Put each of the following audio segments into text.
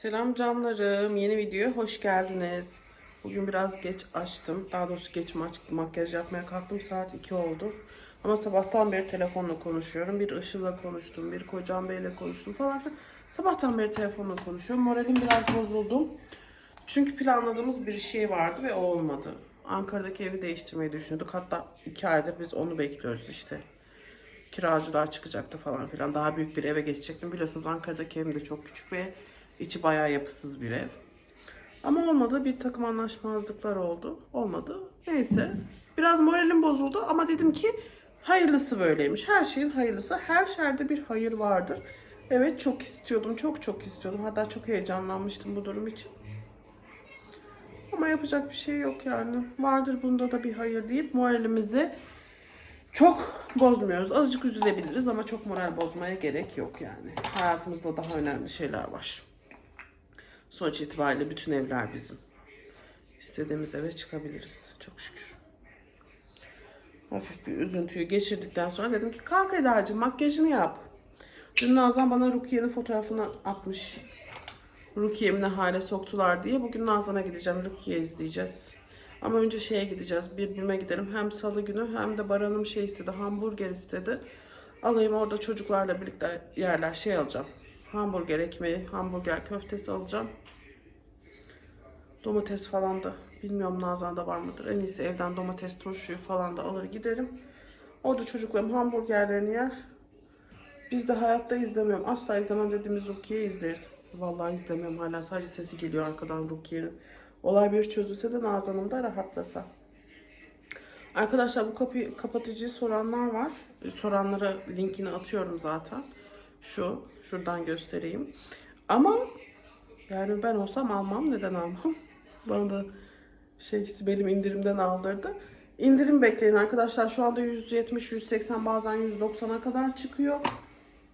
Selam canlarım. Yeni videoya hoş geldiniz. Bugün biraz geç açtım. Daha doğrusu geç mak- makyaj yapmaya kalktım. Saat 2 oldu. Ama sabahtan beri telefonla konuşuyorum. Bir Işıl'la konuştum. Bir Kocam Bey'le konuştum falan filan. Sabahtan beri telefonla konuşuyorum. Moralim biraz bozuldu. Çünkü planladığımız bir şey vardı ve olmadı. Ankara'daki evi değiştirmeyi düşünüyorduk. Hatta 2 aydır biz onu bekliyoruz işte kiracılar çıkacaktı falan filan. Daha büyük bir eve geçecektim. Biliyorsunuz Ankara'daki evim de çok küçük ve içi bayağı yapısız bir ev. Ama olmadı. Bir takım anlaşmazlıklar oldu. Olmadı. Neyse. Biraz moralim bozuldu ama dedim ki hayırlısı böyleymiş. Her şeyin hayırlısı. Her şerde bir hayır vardır. Evet çok istiyordum. Çok çok istiyordum. Hatta çok heyecanlanmıştım bu durum için. Ama yapacak bir şey yok yani. Vardır bunda da bir hayır deyip moralimizi çok bozmuyoruz. Azıcık üzülebiliriz ama çok moral bozmaya gerek yok yani. Hayatımızda daha önemli şeyler var. Sonuç itibariyle bütün evler bizim. İstediğimiz eve çıkabiliriz. Çok şükür. Hafif bir üzüntüyü geçirdikten sonra dedim ki kalk Eda'cığım makyajını yap. Dün Nazan bana Rukiye'nin fotoğrafını atmış. Rukiye'mi ne hale soktular diye. Bugün Nazan'a gideceğim. Rukiye izleyeceğiz. Ama önce şeye gideceğiz. Birbirime gidelim. Hem salı günü hem de Baran'ım şey istedi. Hamburger istedi. Alayım orada çocuklarla birlikte yerler şey alacağım. Hamburger ekmeği, hamburger köftesi alacağım. Domates falan da bilmiyorum Nazan'da var mıdır. En iyisi evden domates turşuyu falan da alır giderim. Orada çocuklarım hamburgerlerini yer. Biz de hayatta izlemiyorum. Asla izlemem dediğimiz Rukiye'yi izleriz. Vallahi izlemiyorum hala. Sadece sesi geliyor arkadan Rukiye'nin. Olay bir çözülse de Nazan'ın da rahatlasa. Arkadaşlar bu kapıyı kapatıcıyı soranlar var. Soranlara linkini atıyorum zaten. Şu, şuradan göstereyim. Ama yani ben olsam almam. Neden almam? Bana da şey Sibel'im indirimden aldırdı. İndirim bekleyin arkadaşlar. Şu anda 170, 180 bazen 190'a kadar çıkıyor.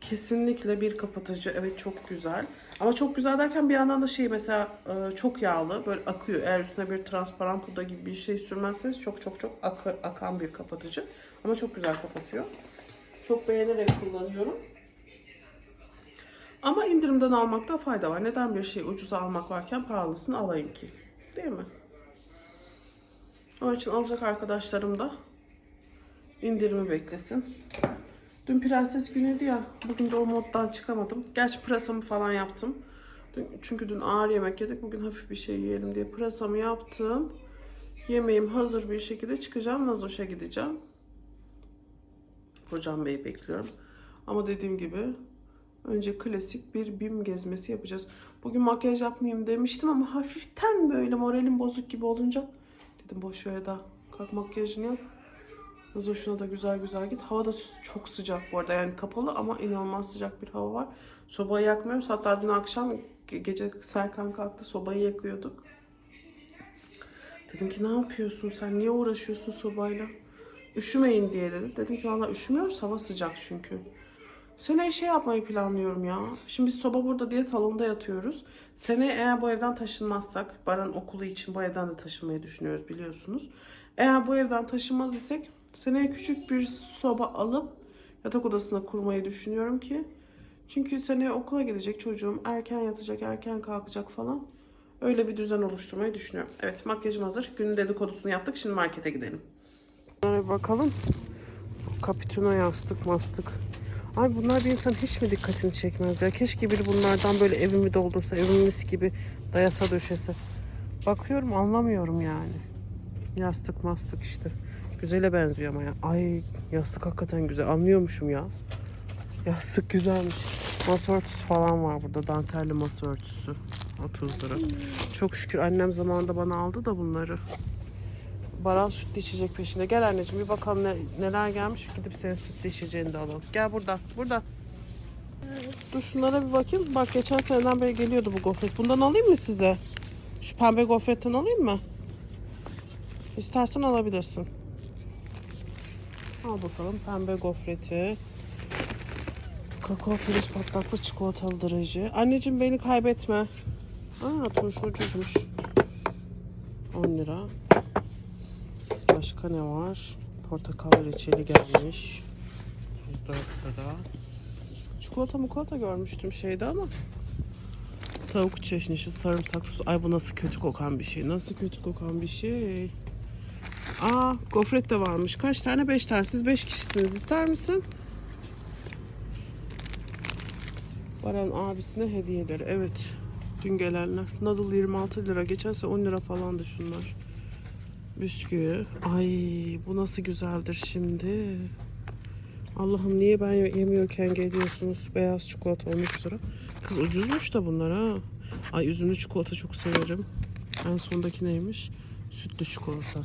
Kesinlikle bir kapatıcı. Evet çok güzel. Ama çok güzel derken bir yandan da şey mesela e, çok yağlı böyle akıyor. Eğer üstüne bir transparan pudra gibi bir şey sürmezseniz çok çok çok akı- akan bir kapatıcı. Ama çok güzel kapatıyor. Çok beğenerek kullanıyorum. Ama indirimden almakta fayda var. Neden bir şeyi ucuza almak varken pahalısını alayım ki? Değil mi? Onun için alacak arkadaşlarım da indirimi beklesin. Dün prenses günüydü ya. Bugün de o moddan çıkamadım. Gerçi pırasamı falan yaptım. Çünkü dün ağır yemek yedik. Bugün hafif bir şey yiyelim diye pırasamı yaptım. Yemeğim hazır bir şekilde çıkacağım. Nazoş'a gideceğim. Hocam Bey'i bekliyorum. Ama dediğim gibi önce klasik bir BİM gezmesi yapacağız. Bugün makyaj yapmayayım demiştim ama hafiften böyle moralim bozuk gibi olunca dedim boş ver da kalk makyajını yap. Nazoş'una da güzel güzel git. Hava da çok sıcak bu arada. Yani kapalı ama inanılmaz sıcak bir hava var. Sobayı yakmıyoruz. Hatta dün akşam ge- gece Serkan kalktı sobayı yakıyorduk. Dedim ki ne yapıyorsun sen? Niye uğraşıyorsun sobayla? Üşümeyin diye dedi. Dedim ki valla üşümüyoruz. Hava sıcak çünkü. Seneye şey yapmayı planlıyorum ya. Şimdi biz soba burada diye salonda yatıyoruz. Seneye eğer bu evden taşınmazsak, Baran okulu için bu evden de taşınmayı düşünüyoruz biliyorsunuz. Eğer bu evden taşınmaz isek seneye küçük bir soba alıp yatak odasına kurmayı düşünüyorum ki. Çünkü seneye okula gidecek çocuğum. Erken yatacak, erken kalkacak falan. Öyle bir düzen oluşturmayı düşünüyorum. Evet makyajım hazır. Günün dedikodusunu yaptık. Şimdi markete gidelim. Bakalım. Kapitüno yastık mastık. Ay bunlar bir insan hiç mi dikkatini çekmez ya? Keşke biri bunlardan böyle evimi doldursa, evimi mis gibi dayasa döşese. Bakıyorum anlamıyorum yani. Yastık mastık işte. Güzele benziyor ama ya. Ay yastık hakikaten güzel. Anlıyormuşum ya. Yastık güzelmiş. Masa örtüsü falan var burada. Dantelli masa örtüsü. 30 lira. Çok şükür annem zamanında bana aldı da bunları. Baran sütlü içecek peşinde. Gel anneciğim bir bakalım ne, neler gelmiş. Gidip senin sütlü içeceğini de alalım. Gel burada. Burada. Dur şunlara bir bakayım. Bak geçen seneden beri geliyordu bu gofret. Bundan alayım mı size? Şu pembe gofretten alayım mı? İstersen alabilirsin. Al bakalım pembe gofreti. Kakao filiz patlaklı çikolatalı drajı. Anneciğim beni kaybetme. Aa turşu ucuzmuş. 10 lira. Başka ne var? Portakal reçeli gelmiş. 34 lira. Çikolata mukolata görmüştüm şeyde ama. Tavuk çeşnişi, sarımsak sosu. Ay bu nasıl kötü kokan bir şey. Nasıl kötü kokan bir şey. Aa gofret de varmış. Kaç tane? Beş tane. Siz beş kişisiniz. İster misin? Baran abisine hediyeleri. Evet. Dün gelenler. Noodle 26 lira. Geçen sene 10 lira falandı şunlar. Bisküvi. Ay bu nasıl güzeldir şimdi. Allah'ım niye ben yemiyorken geliyorsunuz? Beyaz çikolata 13 lira. Kız ucuzmuş da bunlar ha. Ay üzümlü çikolata çok severim. En sondaki neymiş? Sütlü çikolata.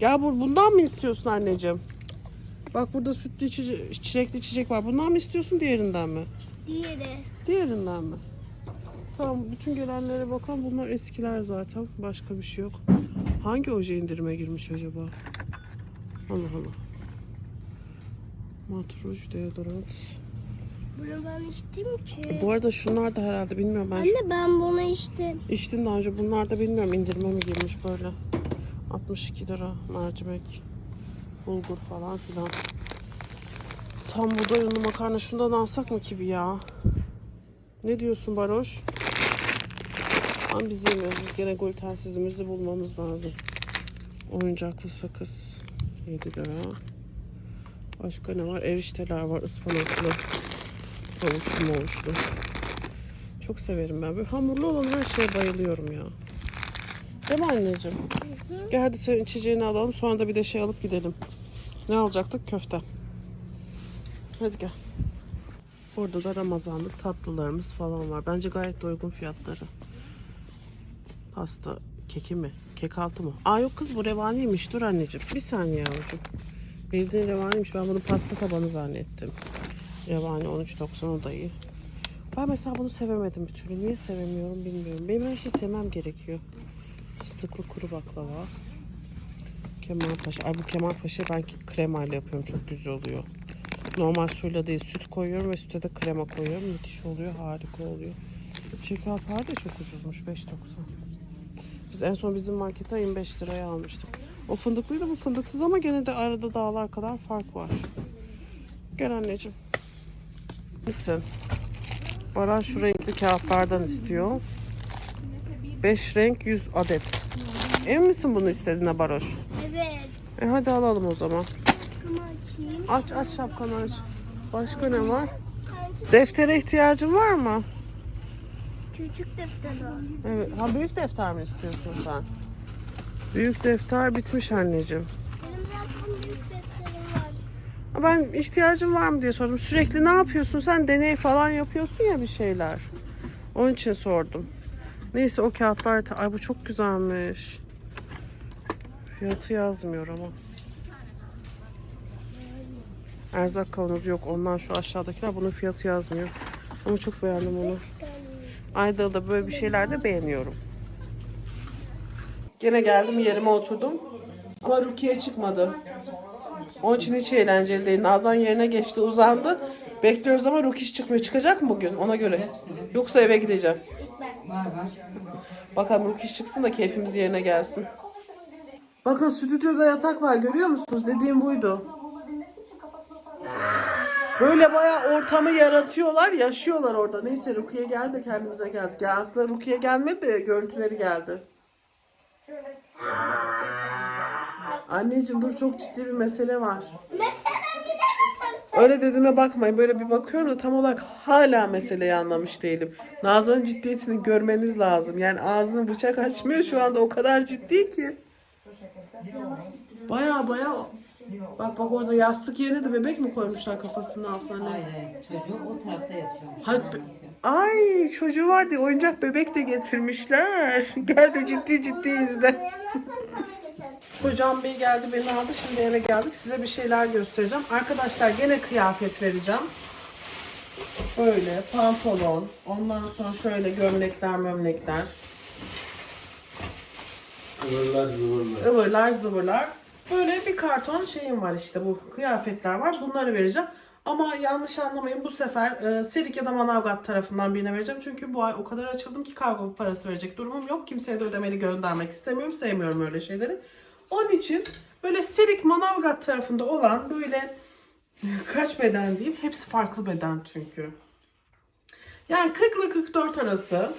Ya bu bundan mı istiyorsun anneciğim? Bak burada sütlü içecek, çilekli içecek var. Bundan mı istiyorsun diğerinden mi? Diğeri. Diğerinden mi? Tamam bütün gelenlere bakalım bunlar eskiler zaten. Başka bir şey yok. Hangi oje indirime girmiş acaba? Allah Allah. Matruj deodorant. Bunu ben içtim ki. Bu arada şunlar da herhalde bilmiyorum ben. Anne ben bunu içtim. İçtin daha önce bunlar da bilmiyorum indirime mi girmiş böyle. 62 lira mercimek. Bulgur falan filan. Tam buğday unlu makarna şundan alsak mı ki bir ya? Ne diyorsun Baroş? Ama biz yemiyoruz. Biz gene glutensizimizi bulmamız lazım. Oyuncaklı sakız. 7 lira. Başka ne var? Erişteler var. ıspanaklı. Havuçlu mavuçlu. Çok severim ben. Böyle hamurlu olan her şeye bayılıyorum ya. Değil mi anneciğim? Gel hadi sen içeceğini alalım. Sonra da bir de şey alıp gidelim. Ne alacaktık? Köfte. Hadi gel. Burada da Ramazanlık tatlılarımız falan var. Bence gayet uygun fiyatları. Pasta keki mi? Kek altı mı? Aa yok kız bu revaniymiş. Dur anneciğim. Bir saniye yavrucuğum. Bildiğin revaniymiş. Ben bunu pasta tabanı zannettim. Revani 13.90 o da iyi. Ben mesela bunu sevemedim bir türlü. Niye sevemiyorum bilmiyorum. Benim her şeyi sevmem gerekiyor. Fıstıklı kuru baklava. Kemalpaşa. Ay bu Kemalpaşa ben kremayla yapıyorum. Çok güzel oluyor. Normal suyla değil süt koyuyorum ve süte de krema koyuyorum. Müthiş oluyor. Harika oluyor. Şekerpare de çok ucuzmuş. 5.90. Biz en son bizim markete 25 liraya almıştık. O fındıklıydı bu fındıksız ama gene de arada dağlar kadar fark var. Gel anneciğim. Misin? Baran şu renkli kağıtlardan istiyor. 5 renk 100 adet. Emin misin bunu istediğine Baroş? Evet. E hadi alalım o zaman. Aç aç şapkanı aç. Başka ne var? Deftere ihtiyacın var mı? Küçük defter var. Evet. Ha büyük defter mi istiyorsun sen? Büyük defter bitmiş anneciğim. Benim zaten büyük defterim var. Ha, Ben ihtiyacın var mı diye sordum. Sürekli ne yapıyorsun? Sen deney falan yapıyorsun ya bir şeyler. Onun için sordum. Neyse o kağıtlar... Ay bu çok güzelmiş. Fiyatı yazmıyor ama. Erzak kavanozu yok. Ondan şu aşağıdakiler bunun fiyatı yazmıyor. Ama çok beğendim onu. Ayda'da böyle bir şeyler de beğeniyorum. Gene geldim yerime oturdum. Ama Rukiye çıkmadı. Onun için hiç eğlenceli değil. Nazan yerine geçti uzandı. Bekliyoruz ama Rukiş çıkmıyor. Çıkacak mı bugün ona göre? Yoksa eve gideceğim. Bakalım Rukiş çıksın da keyfimiz yerine gelsin. Bakın stüdyoda yatak var görüyor musunuz? Dediğim buydu. Böyle bayağı ortamı yaratıyorlar, yaşıyorlar orada. Neyse Rukiye geldi kendimize geldik. Ya aslında Rukiye gelmedi de görüntüleri geldi. Anneciğim dur çok ciddi bir mesele var. Öyle dediğime bakmayın. Böyle bir bakıyorum da tam olarak hala meseleyi anlamış değilim. Nazan'ın ciddiyetini görmeniz lazım. Yani ağzını bıçak açmıyor şu anda o kadar ciddi ki. Baya baya Bak bak orada yastık yerine de bebek mi koymuşlar kafasının altına ne? Aynen çocuğum o tarafta yatıyor. Hadi. Ay çocuğu var diye oyuncak bebek de getirmişler. Gel de ciddi ciddi izle. Kocam bey geldi beni aldı. Şimdi eve geldik. Size bir şeyler göstereceğim. Arkadaşlar gene kıyafet vereceğim. Böyle pantolon. Ondan sonra şöyle gömlekler mömlekler. Zıvırlar zıvırlar. ıvırlar zıvırlar. Böyle bir karton şeyim var işte bu kıyafetler var. Bunları vereceğim. Ama yanlış anlamayın bu sefer e, Serik ya da Manavgat tarafından birine vereceğim. Çünkü bu ay o kadar açıldım ki kargo parası verecek durumum yok. Kimseye de ödemeli göndermek istemiyorum. Sevmiyorum öyle şeyleri. Onun için böyle Serik Manavgat tarafında olan böyle kaç beden diyeyim. Hepsi farklı beden çünkü. Yani 40 ile 44 arası.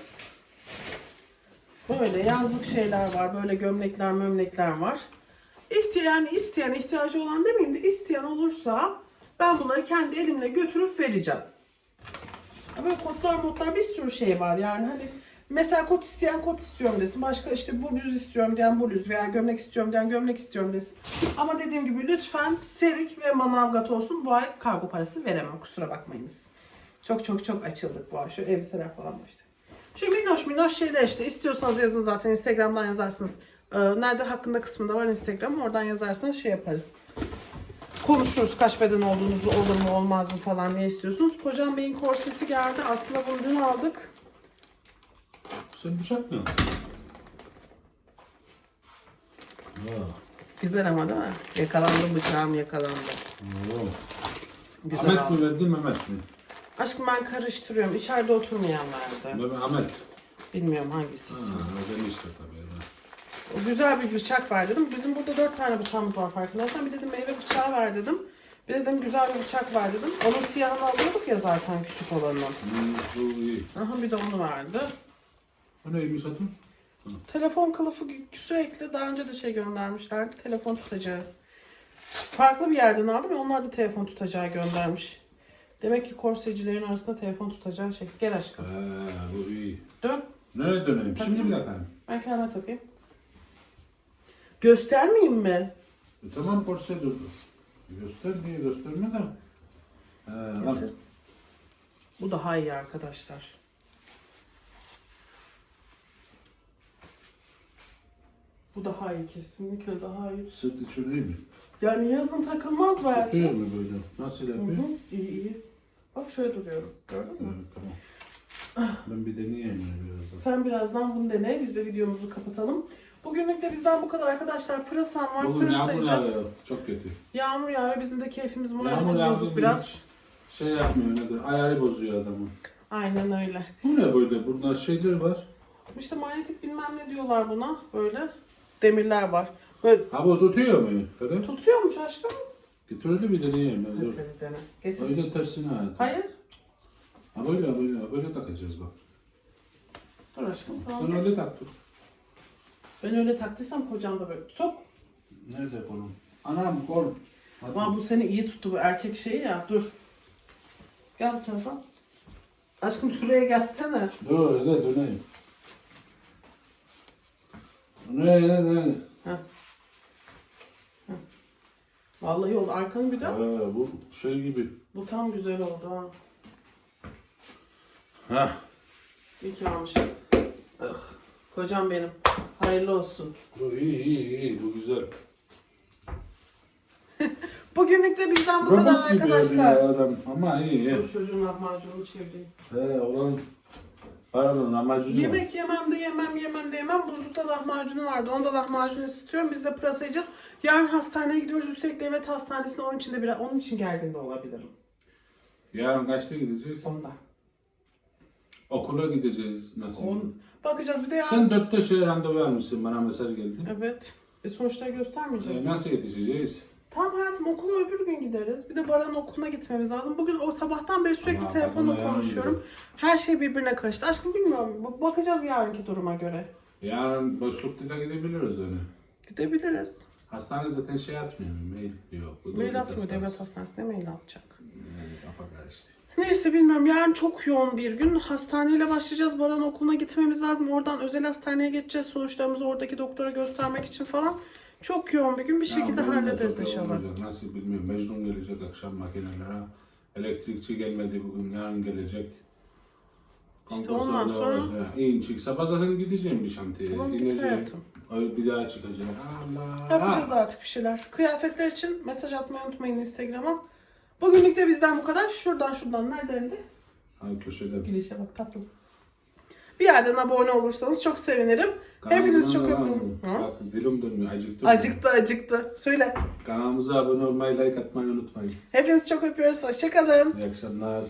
Böyle yazlık şeyler var. Böyle gömlekler mömlekler var. Yani isteyen, ihtiyacı olan demeyeyim de isteyen olursa ben bunları kendi elimle götürüp vereceğim. Böyle kotlar motlar bir sürü şey var yani hani mesela kot isteyen kot istiyorum desin. Başka işte bluz istiyorum diyen bluz veya gömlek istiyorum diyen gömlek istiyorum desin. Ama dediğim gibi lütfen serik ve manavgat olsun. Bu ay kargo parası veremem kusura bakmayınız. Çok çok çok açıldık bu ay. Şu elbiseler falan işte. Şu minnoş minnoş şeyler işte. İstiyorsanız yazın zaten Instagram'dan yazarsınız. Ee, nerede hakkında kısmında var Instagram. Oradan yazarsanız şey yaparız. Konuşuruz kaç beden olduğunuzu olur mu olmaz mı falan ne istiyorsunuz. Kocam Bey'in korsesi geldi. Aslında bunu dün aldık. Sen bıçak mı? Güzel ama değil mi? Yakalandı bıçağım yakalandı. Güzel Ahmet mi verdi Mehmet mi? Aşkım ben karıştırıyorum. İçeride oturmayan verdi. Mehmet, Ahmet. Bilmiyorum hangisi. Ha, öyle işte tabii. Güzel bir bıçak ver dedim. Bizim burada dört tane bıçağımız var farkındaysan. Bir dedim meyve bıçağı ver dedim. Bir dedim güzel bir bıçak ver dedim. Onun siyahını alıyorduk ya zaten küçük olanı. Hmm, bu iyi. Aha bir de onu verdi. O neymiş adı? Telefon kılıfı sürekli daha önce de şey göndermişlerdi. Telefon tutacağı. Farklı bir yerden aldım ya onlar da telefon tutacağı göndermiş. Demek ki korsecilerin arasında telefon tutacağı şey. Gel aşkım. Ha, bu iyi. Dön. Nereye döneyim? Şimdi bir dakika. Ben kendime takayım. Göstermeyeyim mi? E, tamam korse durdu. Göster diye gösterme de. Al. Getir. Bu daha iyi arkadaşlar. Bu daha iyi kesinlikle daha iyi. Sırt içi değil mi? Yani yazın takılmaz belki. Yapıyor mu böyle? Nasıl Hı yapıyor? hı, iyi iyi. Bak şöyle duruyorum. Gördün mü? Evet, tamam. Ben bir deneyeyim birazdan. Sen birazdan bunu dene. Biz de videomuzu kapatalım. Bugünlük de bizden bu kadar arkadaşlar. Pırasam var. Bugün Pırasa yağmur yiyeceğiz. yağıyor. Çok kötü. Yağmur yağıyor. Bizim de keyfimiz Yağmur moralimiz bozuk biraz. hiç? Şey yapmıyor nedir? Ayarı bozuyor adamı. Aynen öyle. Bu ne böyle? Burada şeyler var. İşte manyetik bilmem ne diyorlar buna. Böyle demirler var. Böyle Ha bu tutuyor mu? Öyle. tutuyormuş aşkım. Git öyle bir deneyeyim. Ben. Dur. Hadi dene. Getir. Öyle tersine ha. Hayır. Ha böyle böyle böyle takacağız bak. Dur aşkım. Tamam. Sen öyle tak dur. Ben öyle taktıysam kocam da böyle. Sok. Nerede kolum? Anam kol. Ama bu seni iyi tuttu bu erkek şeyi ya. Dur. Gel bu tarafa. Aşkım şuraya gelsene. Dur öyle döneyim. Öyle öyle öyle. Heh. Heh. Vallahi oldu. Arkanı bir dön. Ha, bu şey gibi. Bu tam güzel oldu ha. Ha. İyi ki almışız. Kocam benim. Hayırlı olsun. Bu iyi iyi iyi bu güzel. Bugünlük de bizden bu kadar Robot gibi arkadaşlar. ya adam ama iyi iyi. Dur çocuğun lahmacununu çevireyim. He olan pardon amacını var. Yemek yemem de yemem yemem de yemem. Buzlukta lahmacunu vardı. Onu da lahmacun istiyorum. Biz de pırasa yiyeceğiz. Yarın hastaneye gidiyoruz. Üstelik devlet hastanesine. Onun için de biraz onun için gergin de olabilirim. Yarın kaçta gideceğiz? Onda. Okula gideceğiz nasıl? On... Bakacağız bir de yarın. Sen dörtte şey randevu almışsın bana mesaj geldi. Evet. E sonuçları göstermeyeceğiz. E, nasıl yetişeceğiz? Tamam hayatım okula öbür gün gideriz. Bir de Baran'ın okuluna gitmemiz lazım. Bugün o sabahtan beri sürekli Ama telefonla konuşuyorum. Her şey birbirine karıştı. Aşkım bilmiyorum. Bak- Bakacağız yarınki duruma göre. Yarın boşlukta da gidebiliriz öyle. Gidebiliriz. Hastane zaten şey atmıyor. Mail diyor. Bu Mail atmıyor. Devlet hastanesine mail atacak. Yani kafa karıştı. Neyse bilmiyorum. Yarın çok yoğun bir gün. Hastaneyle başlayacağız. Baran okuluna gitmemiz lazım. Oradan özel hastaneye geçeceğiz. Sonuçlarımızı oradaki doktora göstermek için falan. Çok yoğun bir gün. Bir şekilde Ya, hallederiz inşallah. olmayacak. Nasıl bilmiyorum. Mecnun gelecek akşam makinelere. Elektrikçi gelmedi bugün. Yarın gelecek. İşte Ondan ondan sonra-. İn çık. Sabah zaten gideceğim bir şantiyeye. Tamam git İneceğim. hayatım. Öyle bir daha çıkacağım. Allah. Yapacağız artık bir şeyler. Kıyafetler için mesaj atmayı unutmayın Instagram'a. Bugünlük de bizden bu kadar. Şuradan şuradan neredendi? Ha, köşede. Girişe bak tatlım. Bir yerden abone olursanız çok sevinirim. Hepiniz çok öpüyorum. Bak dilim dönmüyor. Acıktı. Acıktı acıktı. Söyle. Kanalımıza abone olmayı, like atmayı unutmayın. Hepinizi çok öpüyoruz. Hoşçakalın. İyi akşamlar.